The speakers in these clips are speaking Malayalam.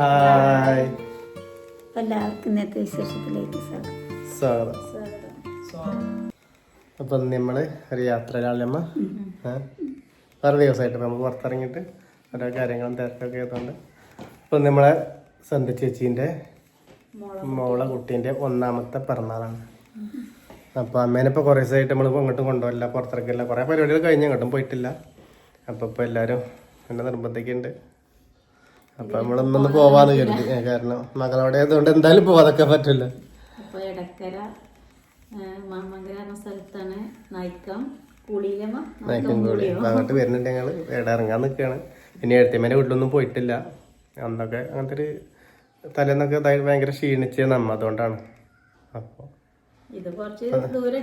ഹായ്. എല്ലാവർക്കും ഇന്നത്തെ വിശേഷത്തിലേക്ക് സ്വാഗതം. അപ്പൊ നമ്മൾ ഒരു യാത്ര അമ്മ ഏഹ് വേറെ ദിവസമായിട്ട് നമുക്ക് പുറത്തിറങ്ങിയിട്ട് ഓരോ കാര്യങ്ങളും തിരക്കൊക്കെ ആയതുകൊണ്ട്. അപ്പൊ നമ്മളെ സന്ധ്യ ചേച്ചീന്റെ മോളെ കുട്ടീന്റെ ഒന്നാമത്തെ പിറന്നാളാണ്. അപ്പൊ അമ്മേനെ ഇപ്പൊ കുറേ ദിവസമായിട്ട് നമ്മൾ ഇങ്ങോട്ടും കൊണ്ടുപോകില്ല പുറത്തിറക്കില്ല കുറേ പരിപാടികൾ കഴിഞ്ഞ് ഇങ്ങോട്ടും പോയിട്ടില്ല. അപ്പൊ ഇപ്പൊ എല്ലാവരും എന്നെ നിർബന്ധിക്കുന്നുണ്ട്. അപ്പൊ നമ്മളൊന്നൊന്ന് പോവാന്ന് കരുതി. കാരണം മകളവിടെ ആയതുകൊണ്ട് എന്തായാലും പോവാതൊക്കെ പറ്റില്ല. അപ്പോൾ എടക്കര മാമങ്കര എന്ന സ്ഥലത്താണ് നയിക്കാം. കുളിയിലമ്മ നയിക്കും കൂടി അപ്പൊ അങ്ങോട്ട് വരുന്നുണ്ട് ഞങ്ങൾ. ഇറങ്ങാൻ നിൽക്കുകയാണ് ഇനി എഴുത്തിമേന്റെ വീട്ടിലൊന്നും പോയിട്ടില്ല. അന്നൊക്കെ അങ്ങനത്തെ ഒരു തലേന്നൊക്കെ ഇതായി ഭയങ്കര ക്ഷീണിച്ചേ നമ്മ അതുകൊണ്ടാണ്. അപ്പോൾ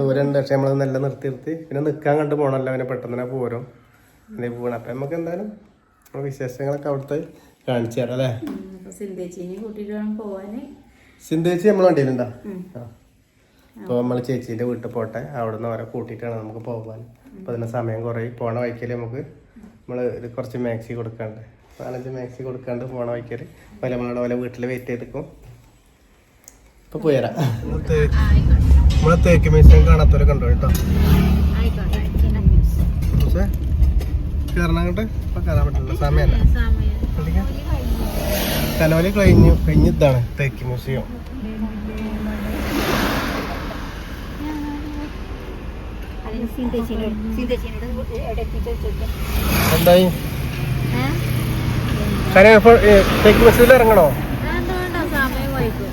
ദൂരം ഉണ്ട് പക്ഷെ നമ്മൾ നല്ല നിർത്തി നിർത്തി. പിന്നെ നിൽക്കാൻ കണ്ട് പോകണമല്ലോ അവനെ പെട്ടെന്ന് തന്നെ പോരും. പോകണം അപ്പം നമുക്ക് എന്തായാലും വിശേഷങ്ങളൊക്കെ അവിടുത്തെ കാണിച്ചു തരാം അല്ലേ? സിന്ധേച്ചി നമ്മൾ വണ്ടിയിലുണ്ടോ അപ്പൊ അപ്പോൾ നമ്മൾ ചേച്ചീന്റെ വീട്ടിൽ പോട്ടെ. അവിടെ നിന്ന് അവരെ കൂട്ടിയിട്ടാണ് നമുക്ക് പോകാൻ അപ്പോൾ അതിന് സമയം കുറേ. പോണ വഴിക്കൽ നമുക്ക് നമ്മൾ കുറച്ച് മാക്സി കൊടുക്കാണ്ട്. നാലഞ്ച് മാക്സി കൊടുക്കാണ്ട് പോണ വഴിക്കൽ പലമാടെ പോലെ വീട്ടിൽ വെയിറ്റ് ചെയ്തിരിക്കും ഇപ്പോൾ പോയരാ നമ്മളെ തേക്ക് മ്യൂസിയം കാണാത്തവരെ കണ്ടോ കേട്ടോ? കയറണം അങ്ങോട്ട് ഇപ്പം കയറാൻ പറ്റില്ല സമയമല്ല കനോലി കഴിഞ്ഞു. ഇതാണ്. തേക്ക് മ്യൂസിയം. എന്തായി? തേക്ക് മ്യൂസിയത്തിൽ ഇറങ്ങണോ സമയം വൈകും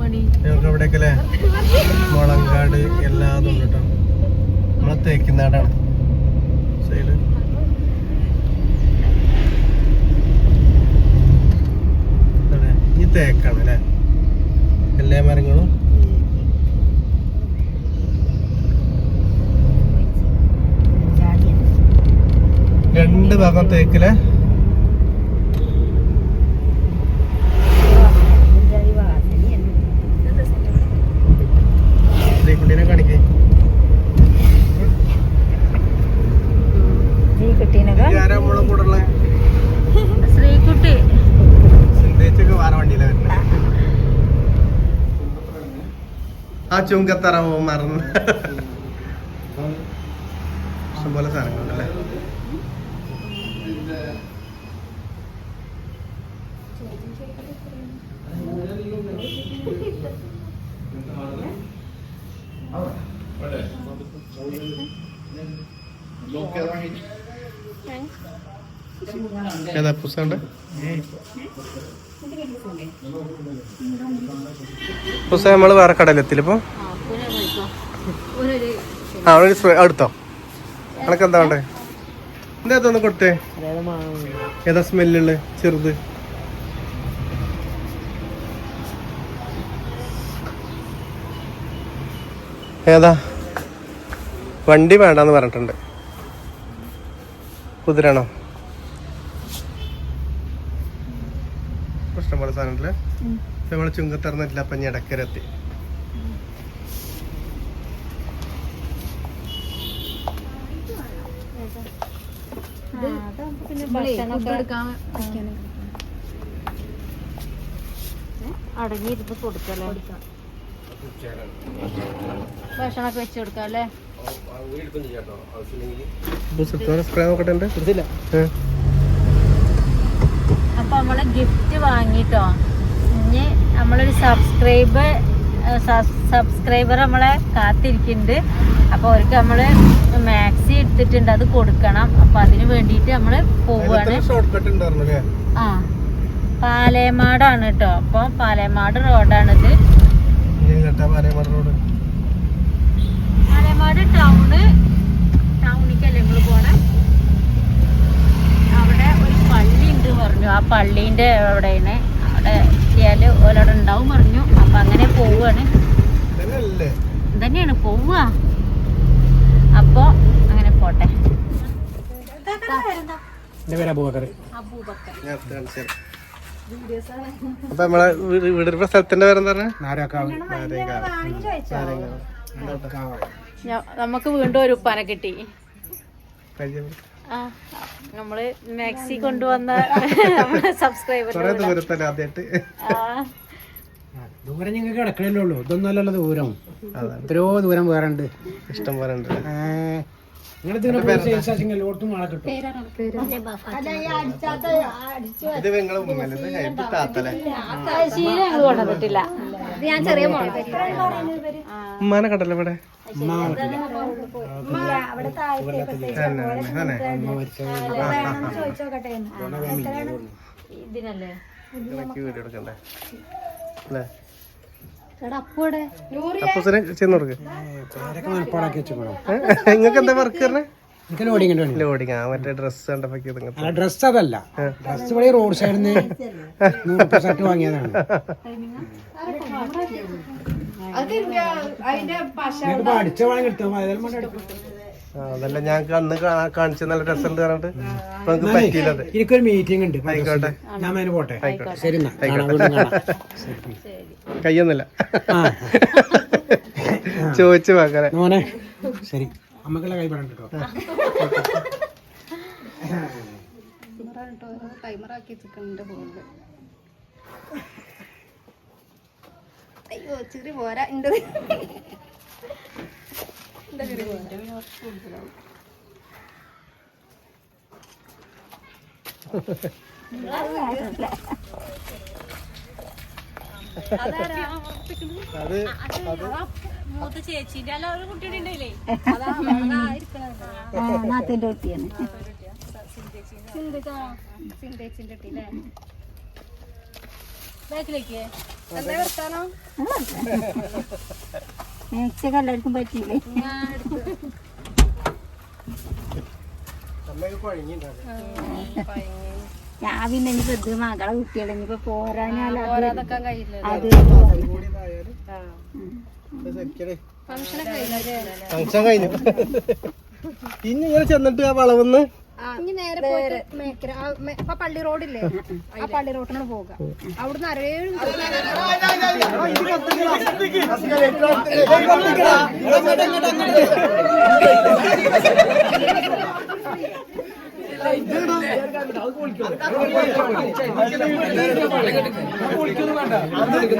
പണി ഞങ്ങൾക്ക് ഇവിടെയൊക്കെ അല്ലേ മുളങ്കാട് എല്ലാതും ഉണ്ട് കേട്ടോ തേക്കുന്നാടാണ് സൈഡ് ഈ തേക്കാണ് അല്ലേ? എല്ലാ മരങ്ങളും? രണ്ട് ഭാഗം തേക്കിലെ കുട്ടീനെ കാണിക്കേ ആരാ നമ്മളെ കൂടെ ഉള്ള ശ്രീകുട്ടി സിന്ധേച്ചൊക്കെ വേറെ വണ്ടിയിലാ വരുന്നത് ആ ചുങ്കത്തറ മറന്ന്. ഇഷ്ടംപോലെ സാധനങ്ങളുണ്ടല്ലേ ഏതാ പുസ്തകമുണ്ട് പുസ്തകം നമ്മൾ വേറെ കടയിലെത്തില്ല ഇപ്പൊ? ആ പുന ഒരു ആ ഒരു അടുത്തോ? അനക്ക് എന്താ വേണ്ടേ? എന്താ ഇതൊന്ന് കൊടുത്തേ? ഏതാ സ്മെല്ലുള്ള ചെറുത്? ഏതാ? വണ്ടി വേണ്ടെന്ന് പറഞ്ഞിട്ടുണ്ട്. കുതിരാണോ ഇഷ്ടംപോലെ സാധനത്തിൽ നമ്മൾ ചുങ്കത്തറന്നിട്ടില്ല അപ്പൊ ഞടക്കരത്തി അടങ്ങിയിരുന്ന് കൊടുക്കല്ലേ? ഭക്ഷണമൊക്കെ വെച്ച് കൊടുക്കാം അല്ലേ? സ്പ്രേ നോക്കട്ടെ. അപ്പൊ നമ്മൾ ഗിഫ്റ്റ് വാങ്ങിട്ടോ. ഇനി നമ്മളൊരു സബ്സ്ക്രൈബ് സബ്സ്ക്രൈബർ നമ്മളെ കാത്തിരിക്കുന്നുണ്ട്. അപ്പൊ അവർക്ക് നമ്മൾ മാക്സി എടുത്തിട്ടുണ്ട് അത് കൊടുക്കണം. അപ്പൊ അതിന് വേണ്ടിയിട്ട് നമ്മൾ അല്ലേ? ആ പാലേമാടാണ് കേട്ടോ അപ്പൊ പാലേമാട് റോഡാണിത് പാലേമാട് ടൗണ് ടൗണിക്കല്ലേ നമ്മൾ പോണേ അവിടെ ഒരു പള്ളി ഉണ്ട് പറഞ്ഞു ആ പള്ളീന്റെ അവിടെയാണ്. അവിടെ എത്തിയാൽ ഓലവിടെ ഉണ്ടാവും പറഞ്ഞു. അപ്പൊ അങ്ങനെ പോവുകയാണ് തന്നെയാണ് പോവുക അപ്പോൾ അങ്ങനെ പോട്ടെ. പേര് അബൂബക്കർ. അപ്പൊ നമ്മളെ വീട് വീടിന്റെ സ്ഥലത്തിന്റെ പേരെന്താ നാരേക്കാവ്. നമുക്ക് വീണ്ടും ഒരു ഉപ്പാനെ കിട്ടി. നമ്മൾ മാക്സി കൊണ്ടുവന്ന സബ്സ്ക്രൈബർ ദൂരം ഞങ്ങൾക്ക് കിടക്കണല്ലേ ഉള്ളൂ. ഇതൊന്നുമല്ലല്ലോ ദൂരം. എത്രയോ ദൂരം വേറെ ഉണ്ട് ഇഷ്ടം പോലെ ഉണ്ട് നിങ്ങൾ ഇതിനെ ലോട്ടും ആളെ കിട്ടും ഇത് ഞാൻ ചെറിയ മോളെ ഉമ്മാനെ കണ്ടല്ലോ ഇവിടെ ഇതിനല്ലേ ചെന്ന് കൊടുക്ക് നിങ്ങൾക്ക് എന്താ വർക്ക് എനിക്ക് ലോഡിങ് ഉണ്ട് ലോഡിങ് ആ മറ്റേ ഡ്രസ് കണ്ടപ്പോ ഡ്രസ് അതല്ല. ഡ്രസ് വഴി റോഡ് സൈഡിൽ നിന്ന് ഷർട്ട് വാങ്ങിയതാണ്. അതല്ല ഞാൻ അന്ന് കാണിച്ച നല്ല രസമുണ്ട് പറഞ്ഞിട്ട് ഇപ്പൊ നമുക്ക് പറ്റിയില്ലത് എനിക്കൊരു മീറ്റിംഗ് ഉണ്ട്. ആയിക്കോട്ടെ. ഞാൻ അതിന് പോട്ടെ. ശരി. കയ്യൊന്നുമില്ല. ചോദിച്ചു മോനെ ശരി. അമ്മക്കുള്ള കൈ പെടണ്ട കേട്ടോ ടൈമറാക്കി വെച്ചിട്ടുണ്ട് ഫോണിൽ അയ്യോ ചിരി പോരാ. ഉണ്ട് അത് അത് മൂത്ത ചേച്ചിന്റെ അല്ല ഒരു കുട്ടിയുടെ ഉണ്ടായില്ലേ നാത്തിന്റെ കുട്ടിയാണ്. സിന്തേച്ചിന്റെ കുട്ടിയില്ലേ ബാക്കിലേക്ക്. എന്താ വർത്താനോ? മിക്സൊക്കെ എല്ലാവർക്കും പറ്റിയില്ലേ? കുഴങ്ങിണ്ടാവും ഞാൻ പിന്നെ ഇനിയിപ്പോ ഇത് മകളെ കുട്ടികളെ ഇനിയിപ്പോ അത്. ഫംഗ്ഷൻ കഴിഞ്ഞു ഇനി ഇങ്ങനെ ചെന്നിട്ട് ആ വളവന്ന് ഇനി നേരെ പോയിട്ട് മേക്കര ഇപ്പൊ പള്ളി റോഡില്ലേ ആ പള്ളി റോഡിനാണ് പോകുക അവിടുന്ന് അരവേഴും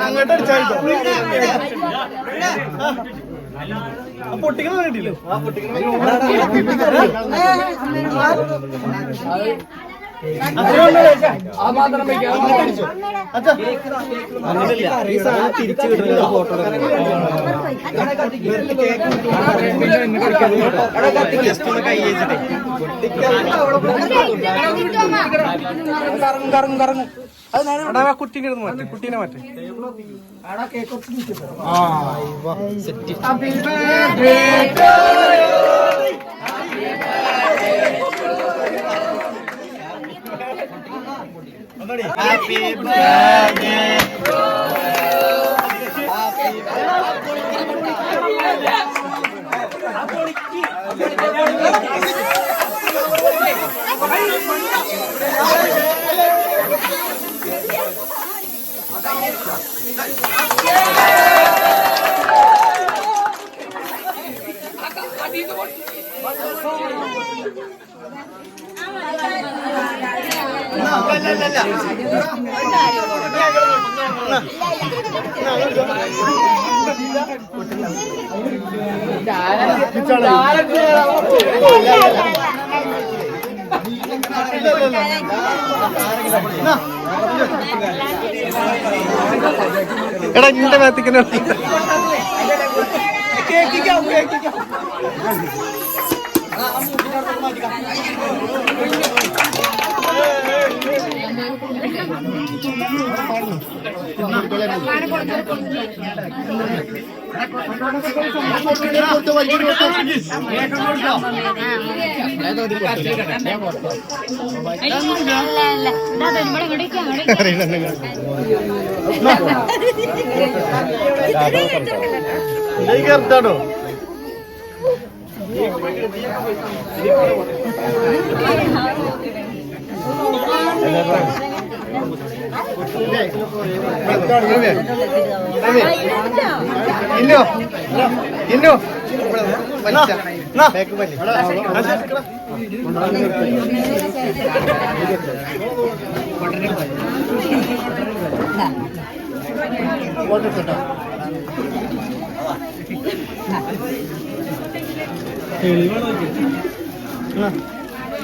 അങ്ങോട്ട് അടിച്ചായിട്ടോ ആ വേണ്ടിയില്ലേ തിരിച്ചു കിട്ടുന്ന ഫോട്ടോ ജസ്റ്റ് ഒന്ന് കൈ വെച്ചിട്ട് കുട്ടീനെ എടുത്ത് മാറ്റി കുട്ടീനെ മാറ്റി everybody. Happy birthday. Happy birthday. എടാ നിന്റെ മേത്തിക്കന്നെ ോ Thank you. ഇല്ലോ ഇല്ലോ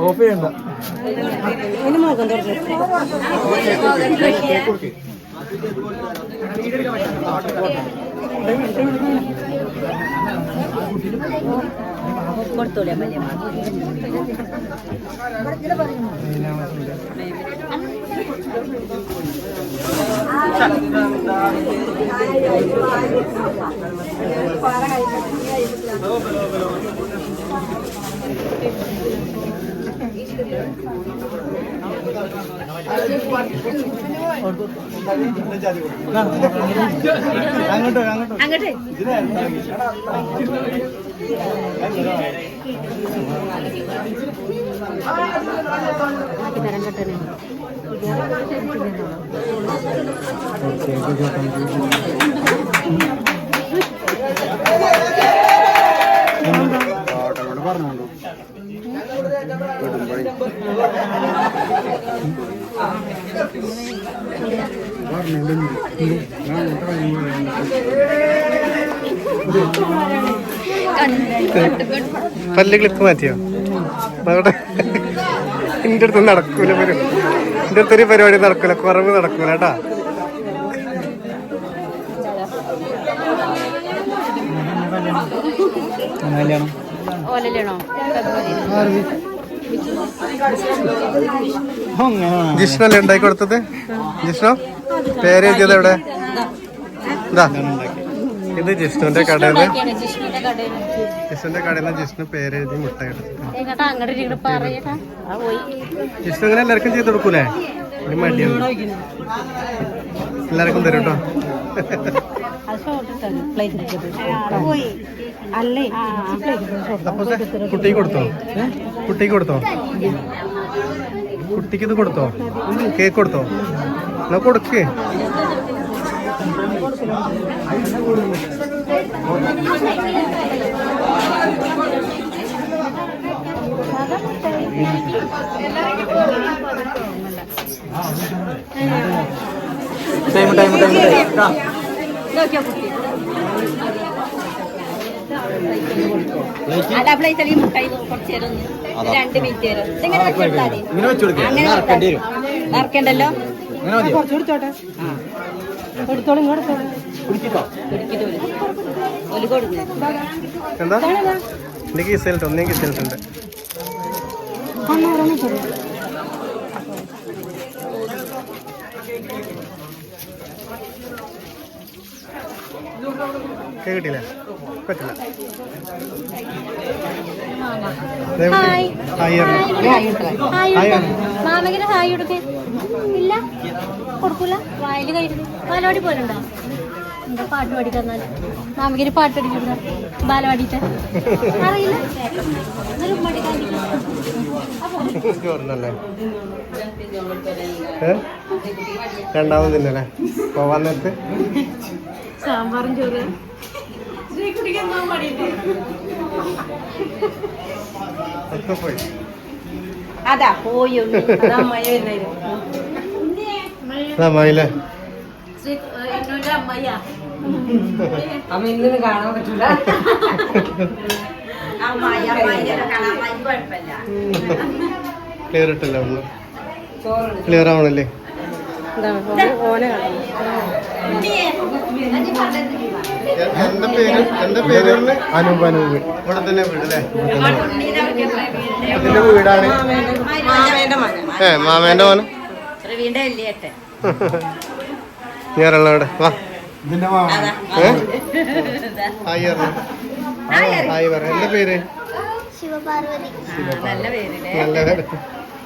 ഓഫ് ചെയ്യണ്ട കൊടുത്തോളെ മല്യ അങ്ങോട്ടോ അങ്ങോട്ടോ അങ്ങോട്ട് തരം കെട്ടണേ പറഞ്ഞോളൂ പല്ല് ക്ലിപ്പ് മാറ്റിയോ? എന്റെ അടുത്ത് നടക്കൂല പരി എന്റെ അടുത്തൊരു പരിപാടി നടക്കൂല. കുറവ് നടക്കൂല കേട്ടാ. ഓലല്ലാണോ ജിഷ്ണു അല്ലേ ഉണ്ടാക്കി കൊടുത്തത്? ജിഷ്ണു? പേര് എഴുതിയത് എവിടെ? ഇതാ. ജിഷ്ണുവിന്റെ കടയിൽ ജിഷ്ണുവിന്റെ കടയിൽ ജിഷ്ണു പേര് എഴുതി മുട്ട ജിഷ്ണു അങ്ങനെ എല്ലാവർക്കും ചെയ്ത് കൊടുക്കൂലേ? എല്ലാവർക്കും തരും കേട്ടോ. കുട്ടിക്ക് കൊടുത്തോ? കുട്ടിക്ക് കൊടുത്തോ? കുട്ടിക്ക് ഇത് കൊടുത്തോ? കേക്ക് കൊടുത്തോ? എന്നാ കൊടുക്കേ. ടൈം ടൈം ടൈം നോക്കിയോ കുട്ടി അല്ല പ്ലേറ്റ് അല്ലെങ്കിൽ മുട്ടായി കുറച്ച് നേരം ഒന്ന് രണ്ട് മിനിറ്റ് നേരം വെച്ചെടുത്താൽ മതി ഇങ്ങനെ വെച്ചു കൊടുക്കുക അങ്ങനെ നടക്കേണ്ടി വരും നറുക്കണ്ടല്ലോ അങ്ങനെ മതിയോ കൊടുത്തോളും കൊടുത്തോളും കുടിക്കട്ടോ ഒരു കൊടുക്കുന്നു എന്താ എന്റെ കീസയിലിട്ട് കിട്ടിയില്ലേ. പറ്റില്ല. മാമകിന് ഹായ്. കൊടുക്കേ. ഇല്ല? കൊടുക്കൂല? വായിൽ കയറി ബാലവാടി പോലുണ്ടോ എന്താ പാട്ട് പാടിക്കന്നാൽ മാമകിന് പാട്ട് പഠിക്കണ്ട ബാലവാടിയിട്ട്. അറിയില്ല? രണ്ടാമത് തിന്നല്ലേ? പോവാൻ നേരത്ത്? സാമ്പാറും ചോറ് അതാ പോയി അതാ അമ്മായി വരുന്നത്. അതാ മയിലേ. ശ്രീ എന്നോന്റെ അമ്മയ്യാ. അമ്മ ഇന്ന് കാണാൻ പറ്റൂല. ക്ലിയർ ഇട്ടല്ലേ ക്ലിയർ ആവണല്ലേ എന്താ പേര് എന്താ പേര് അനൂപ് അനൂപ്. ഇവിടെ തന്നെ അതിന്റെ വീടാണ്. ഏ മാമേന്റെ മോന്? ഞാനുള്ള ഇവിടെ വാ. ഏ? ഹായ് പറ. എന്താ പേര്? നല്ല പേരില്ലേ നല്ല പേര്.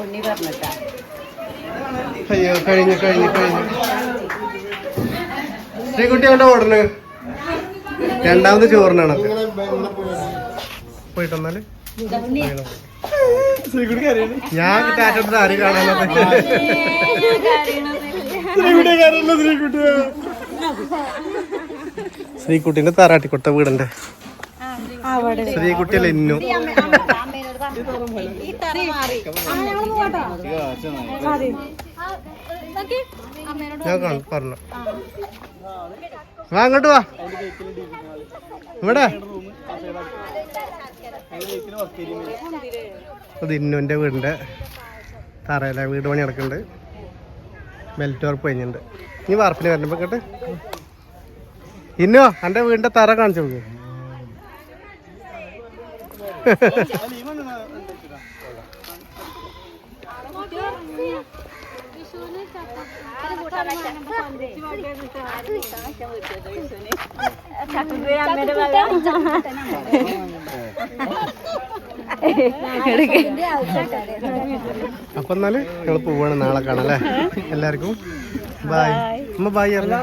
ഉണ്ണി പറഞ്ഞിട്ടാ അയ്യോ കഴിഞ്ഞു കഴിഞ്ഞു കഴിഞ്ഞു. ശ്രീകുട്ടി അവന്റെ ഓർഡറിന് രണ്ടാമത് ചോറിനാണ് പോയിട്ടെന്നാൽ? ഞാൻ ടാറ്റ ആരും കാണാനോ ശ്രീകുട്ടിന്റെ താറാട്ടിക്കൊട്ട കൊടുത്ത ശ്രീകുട്ടി ശ്രീകുട്ടിയല്ല ഇന്നു ഞാൻ കാണും പറഞ്ഞു വാ അങ്ങോട്ട് വാ ഇവിടെ അത് ഇന്നുവിന്റെ വീടിന്റെ തറയിലെ വീട് പണി നടക്കുന്നുണ്ട്. മെൽറ്റ് വർപ്പ് കഴിഞ്ഞിട്ടുണ്ട്. ഇനി വാർപ്പിന് വരണപ്പോ കേട്ട് ഇന്നോ? എന്റെ വീടിന്റെ തറ കാണിച്ചു നോക്ക് അപ്പം എന്നാൽ ഞങ്ങൾ പോവാണ് നാളെ കാണാം അല്ലേ? എല്ലാവർക്കും. ബായ് അമ്മ ബായ് അറിയാം